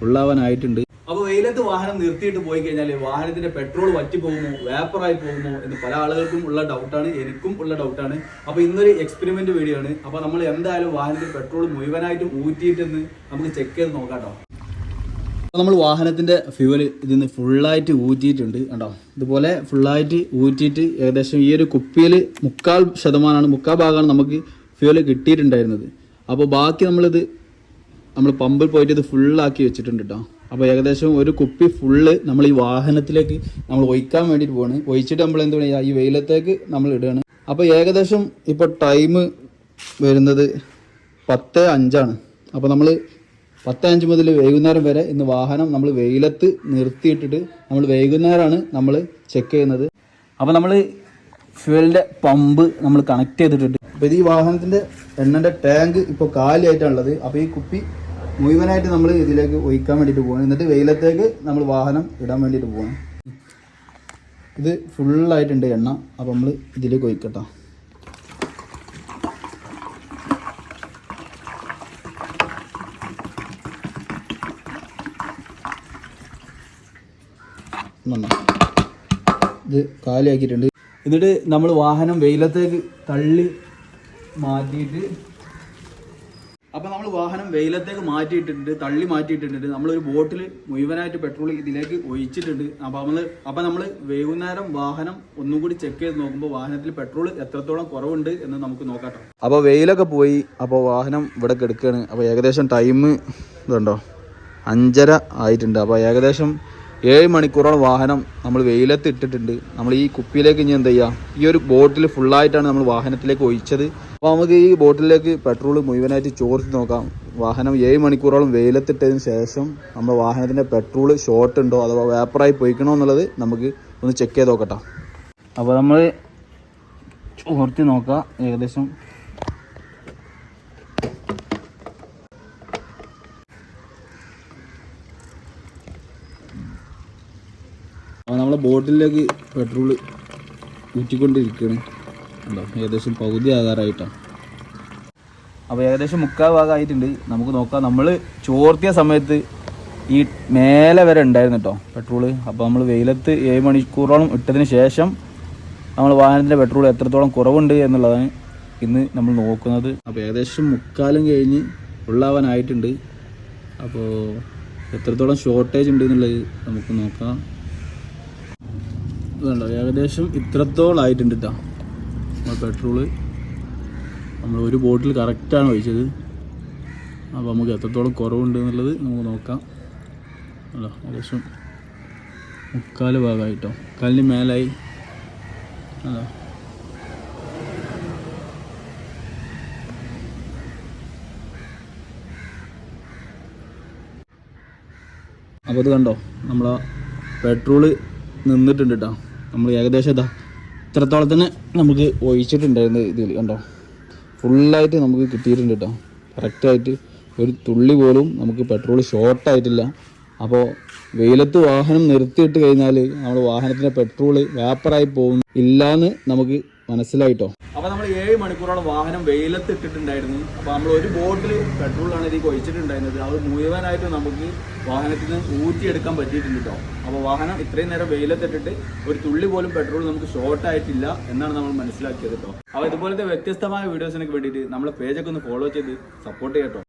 ഫുള്ളാവാനായിട്ടുണ്ട് അപ്പോൾ വെയിലത്ത് വാഹനം നിർത്തിയിട്ട് പോയി കഴിഞ്ഞാൽ വാഹനത്തിന്റെ പെട്രോൾ വറ്റി പോകുമോ വേപ്പറായി പോകുമോ എന്ന് പല ആളുകൾക്കും ഉള്ള ഡൗട്ടാണ് എനിക്കും ഉള്ള ഡൗട്ടാണ് അപ്പോൾ ഇന്നൊരു എക്സ്പെരിമെന്റ് വീഡിയോ ആണ്. അപ്പോൾ നമ്മൾ എന്തായാലും വാഹനത്തിന്റെ പെട്രോൾ മുഴുവനായിട്ടും ഊറ്റിയിട്ടെന്ന് നമുക്ക് ചെക്ക് ചെയ്ത് നോക്കാം അപ്പോൾ നമ്മൾ വാഹനത്തിന്റെ ഫ്യൂവൽ ഇതിന്ന് ഫുള്ളായിട്ട് ഊറ്റിയിട്ടുണ്ട് കണ്ടോ? ഇതുപോലെ ഫുള്ളായിട്ട് ഊറ്റിയിട്ട് ഏകദേശം ഈ ഒരു കുപ്പിയിൽ മുക്കാൽ ശതമാനമാണ് മുക്കാൽ ഭാഗമാണ് നമുക്ക് ഫ്യൂവൽ കിട്ടിയിട്ടുണ്ടായിരുന്നത്. അപ്പോൾ ബാക്കി നമ്മളിത് നമ്മൾ പമ്പിൽ പോയിട്ട് ഇത് ഫുള്ളാക്കി വെച്ചിട്ടുണ്ട് കേട്ടോ അപ്പോൾ ഏകദേശം ഒരു കുപ്പി ഫുള്ള് നമ്മൾ ഈ വാഹനത്തിലേക്ക് നമ്മൾ ഒഴിക്കാൻ വേണ്ടിയിട്ട് പോവാണ്. ഒഴിച്ചിട്ട് നമ്മൾ എന്ത് പറയുക ഈ വെയിലത്തേക്ക് നമ്മൾ ഇടുകയാണ്. അപ്പോൾ ഏകദേശം ഇപ്പോൾ ടൈം വരുന്നത് പത്ത് അഞ്ചാണ്. അപ്പോൾ നമ്മൾ പത്ത് അഞ്ച് മുതൽ വൈകുന്നേരം വരെ ഇന്ന് വാഹനം നമ്മൾ വെയിലത്ത് നിർത്തിയിട്ടിട്ട് നമ്മൾ വൈകുന്നേരമാണ് നമ്മൾ ചെക്ക് ചെയ്യുന്നത്. അപ്പോൾ നമ്മൾ ഫ്യൂവലിന്റെ പമ്പ് നമ്മൾ കണക്ട് ചെയ്തിട്ടുണ്ട്. അപ്പോൾ ഇത് ഈ വാഹനത്തിന്റെ എണ്ണന്റെ ടാങ്ക് ഇപ്പോൾ കാലിയായിട്ടാണുള്ളത്. അപ്പോൾ ഈ കുപ്പി മുഴുവനായിട്ട് നമ്മൾ ഇതിലേക്ക് ഒഴിക്കാൻ വേണ്ടിയിട്ട് പോകണം എന്നിട്ട് വെയിലത്തേക്ക് നമ്മൾ വാഹനം ഇടാൻ വേണ്ടിയിട്ട് പോകണം ഇത് ഫുള്ളായിട്ടുണ്ട് എണ്ണ. അപ്പോൾ നമ്മൾ ഇതിലേക്ക് ഒഴിക്കട്ടോ? ഇത് കാലിയാക്കിയിട്ടുണ്ട്. എന്നിട്ട് നമ്മൾ വാഹനം വെയിലത്തേക്ക് തള്ളി മാറ്റിയിട്ട് അപ്പോൾ നമ്മൾ വാഹനം വെയിലത്തേക്ക് മാറ്റിയിട്ടുണ്ട് തള്ളി മാറ്റിയിട്ടുണ്ട് നമ്മളൊരു ബോട്ടിൽ മുഴുവനായിട്ട് പെട്രോൾ ഇതിലേക്ക് ഒഴിച്ചിട്ടുണ്ട്. അപ്പോൾ നമ്മൾ അപ്പോൾ നമ്മൾ വൈകുന്നേരം വാഹനം ഒന്നും കൂടി ചെക്ക് ചെയ്ത് നോക്കുമ്പോൾ വാഹനത്തിൽ പെട്രോൾ എത്രത്തോളം കുറവുണ്ട് എന്ന് നമുക്ക് നോക്കാം അപ്പോൾ വെയിലൊക്കെ പോയി അപ്പോൾ വാഹനം ഇവിടെ കിടക്കുകയാണ് അപ്പോൾ ഏകദേശം ടൈം ഇതുണ്ടോ? അഞ്ചര ആയിട്ടുണ്ട്. അപ്പോൾ ഏകദേശം ഏഴ് മണിക്കൂറോളം വാഹനം നമ്മൾ വെയിലത്ത് ഇട്ടിട്ടുണ്ട്. നമ്മൾ ഈ കുപ്പിയിലേക്ക് ഇനി എന്താ ചെയ്യുക ഈ ഒരു ബോട്ടിൽ ഫുള്ളായിട്ടാണ് നമ്മൾ വാഹനത്തിലേക്ക് ഒഴിച്ചത്. അപ്പോൾ നമുക്ക് ഈ ബോട്ടിലേക്ക് പെട്രോൾ മുഴുവനായിട്ട് ചോർത്തി നോക്കാം. വാഹനം ഏഴ് മണിക്കൂറോളം വെയിലത്തിട്ടതിന് ശേഷം നമ്മുടെ വാഹനത്തിന്റെ പെട്രോൾ ഷോർട്ട് ഉണ്ടോ അഥവാ വേപ്പറായി പോയിക്കണോ എന്നുള്ളത് നമുക്ക് ഒന്ന് ചെക്ക് ചെയ്ത് നോക്കട്ടെ. അപ്പോൾ നമ്മൾ ചോർത്തി നോക്കാം. ഏകദേശം അപ്പോൾ നമ്മളെ ബോട്ടിലേക്ക് പെട്രോൾ ഊറ്റിക്കൊണ്ടിരിക്കുകയാണ്. ഉണ്ടോ ഏകദേശം പകുതി ആകാറായിട്ടാണ് അപ്പോൾ ഏകദേശം മുക്കാൽ ഭാഗമായിട്ടുണ്ട്. നമുക്ക് നോക്കാം. നമ്മൾ ചോർത്തിയ സമയത്ത് ഈ മേലെ വരെ ഉണ്ടായിരുന്നു കേട്ടോ പെട്രോൾ അപ്പോൾ നമ്മൾ വെയിലത്ത് ഏഴ് മണിക്കൂറോളം ഇട്ടതിന് ശേഷം നമ്മൾ വാഹനത്തിന്റെ പെട്രോൾ എത്രത്തോളം കുറവുണ്ട് എന്നുള്ളതാണ് ഇന്ന് നമ്മൾ നോക്കുന്നത്. അപ്പോൾ ഏകദേശം മുക്കാലും കഴിഞ്ഞ് ഉള്ളാവാനായിട്ടുണ്ട്. അപ്പോൾ എത്രത്തോളം ഷോർട്ടേജ് ഉണ്ട് എന്നുള്ളത് നമുക്ക് നോക്കാം. ഇതുണ്ടോ ഏകദേശം ഇത്രത്തോളം ആയിട്ടുണ്ട് കേട്ടോ നമ്മൾ പെട്രോൾ നമ്മൾ ഒരു ബോട്ടിൽ കറക്റ്റാണ് ഒഴിച്ചത്. അപ്പോൾ നമുക്ക് എത്രത്തോളം കുറവുണ്ട് എന്നുള്ളത് നമുക്ക് നോക്കാം. അല്ലോ ഏകദേശം മുക്കാൽ ഭാഗമായിട്ടോ. മുക്കാലിന് മേലായി. അല്ലോ. അപ്പോൾ ഇത് കണ്ടോ നമ്മളാ പെട്രോൾ നിന്നിട്ടുണ്ട് കേട്ടോ നമ്മൾ ഏകദേശം ഇതാ ഇത്രത്തോളം തന്നെ നമുക്ക് ഒഴിച്ചിട്ടുണ്ടായിരുന്നു ഇതിൽ കണ്ടോ? ഫുള്ളായിട്ട് നമുക്ക് കിട്ടിയിട്ടുണ്ട് കേട്ടോ. കറക്റ്റായിട്ട് ഒരു തുള്ളി പോലും നമുക്ക് പെട്രോൾ ഷോർട്ടായിട്ടില്ല അപ്പോൾ വെയിലത്ത് വാഹനം നിർത്തിയിട്ട് കഴിഞ്ഞാൽ നമ്മൾ വാഹനത്തിന്റെ പെട്രോൾ വേപ്പറായി പോകും. ഇല്ലയെന്ന് നമുക്ക് മനസ്സിലായിട്ടോ? അപ്പോൾ നമ്മൾ ഏഴ് മണിക്കൂറോളം വാഹനം വെയിലത്ത് ഇട്ടിട്ടുണ്ടായിരുന്നു അപ്പോൾ നമ്മൾ ഒരു ബോട്ടിൽ പെട്രോളാണ് ഇതിലേക്ക് ഒഴിച്ചിട്ടുണ്ടായിരുന്നത് അത് മുഴുവനായിട്ട് നമുക്ക് വാഹനത്തിൽ നിന്ന് ഊറ്റിയെടുക്കാൻ പറ്റിയിട്ടുണ്ട് കേട്ടോ അപ്പോൾ വാഹനം ഇത്രയും നേരം വെയിലത്ത് ഇട്ടിട്ട് ഒരു തുള്ളി പോലും പെട്രോൾ നമുക്ക് ഷോർട്ട് ആയിട്ടില്ല എന്നാണ് നമ്മൾ മനസ്സിലാക്കിയത് കേട്ടോ അപ്പോൾ ഇതുപോലത്തെ വ്യത്യസ്തമായ വീഡിയോസിനൊക്കെ വേണ്ടിയിട്ട് നമ്മളെ പേജൊക്കെ ഒന്ന് ഫോളോ ചെയ്ത് സപ്പോർട്ട് ചെയ്യട്ടോ